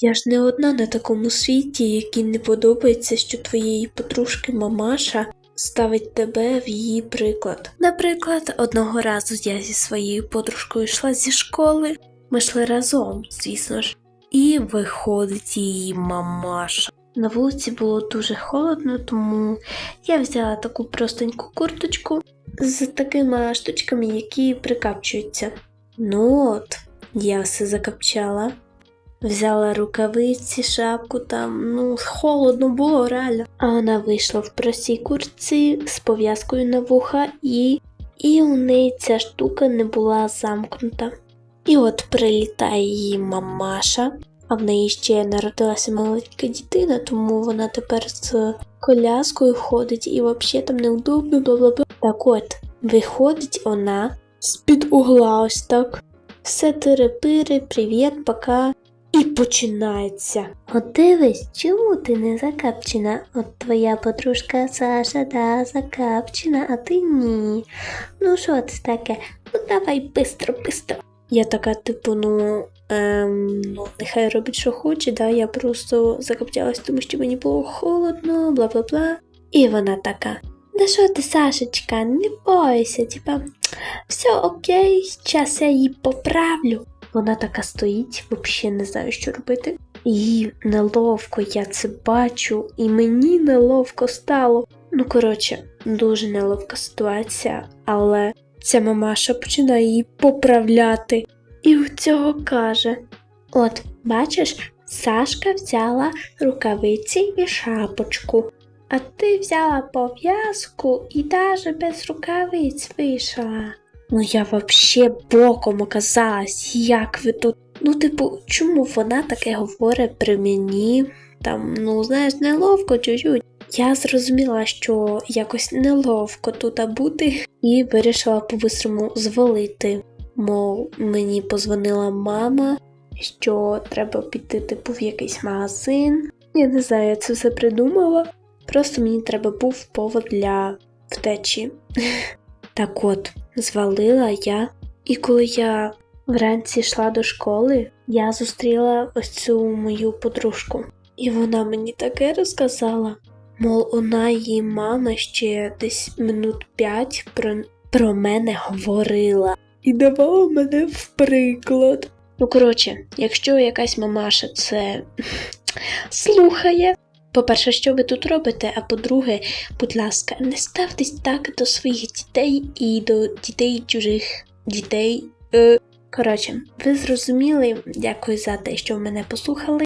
Я ж не одна на такому світі, якій не подобається, що твоєї подружки мамаша ставить тебе в її приклад. Наприклад, одного разу я зі своєю подружкою йшла зі школи, ми йшли разом, звісно ж, і виходить її мамаша. На вулиці було дуже холодно, тому я взяла таку простеньку курточку з такими штучками, які прикапчуються. Ну от, я все закапчала. Взяла рукавиці, шапку там, ну, холодно було реально. А вона вийшла в простій куртці з пов'язкою на вуха, і, і у неї ця штука не була замкнута. І от прилітає її мамаша, а в неї ще народилася маленька дитина, тому вона тепер з коляскою ходить і взагалі там неудобно, бла. Так от, виходить вона з-під угла ось так. Все тири-пири, привіт, пока. І починається. От дивись, чому ти не закапчена? От твоя подружка Саша, да, закапчена, а ти ні. Ну що це таке? Ну давай бистро, бистро. Я така, типу, ну, ем, ну, нехай робить, що хоче, да, я просто закаптялась, тому що мені було холодно, бла бла бла. І вона така. Да що ти, Сашечка, не бойся, типа, все окей, зараз я її поправлю. Вона така стоїть, взагалі не знаю, що робити. Їй неловко, я це бачу, і мені неловко стало. Ну, коротше, дуже неловка ситуація, але ця мамаша починає її поправляти. І у цього каже: От, бачиш, Сашка взяла рукавиці і шапочку, а ти взяла пов'язку і навіть без рукавиць вийшла. Ну я вообще боком оказалась, як ви тут. Ну, типу, чому вона таке говорить при мені? Там, ну, знаєш, неловко чуть-чуть. Я зрозуміла, що якось неловко тут бути, і вирішила по-бистрому звалити. Мов, мені позвонила мама, що треба піти, типу, в якийсь магазин. Я не знаю, я це все придумала. Просто мені треба був повод для втечі. Так от, звалила я, і коли я вранці йшла до школи, я зустріла ось цю мою подружку. І вона мені таке розказала. Мол, вона її мама ще десь минут п'ять про, про мене говорила і давала мене в приклад. Ну, коротше, якщо якась мамаша це слухає, по-перше, що ви тут робите, а по-друге, будь ласка, не ставтесь так до своїх дітей і до дітей чужих дітей. Е, коротше, ви зрозуміли, дякую за те, що мене послухали.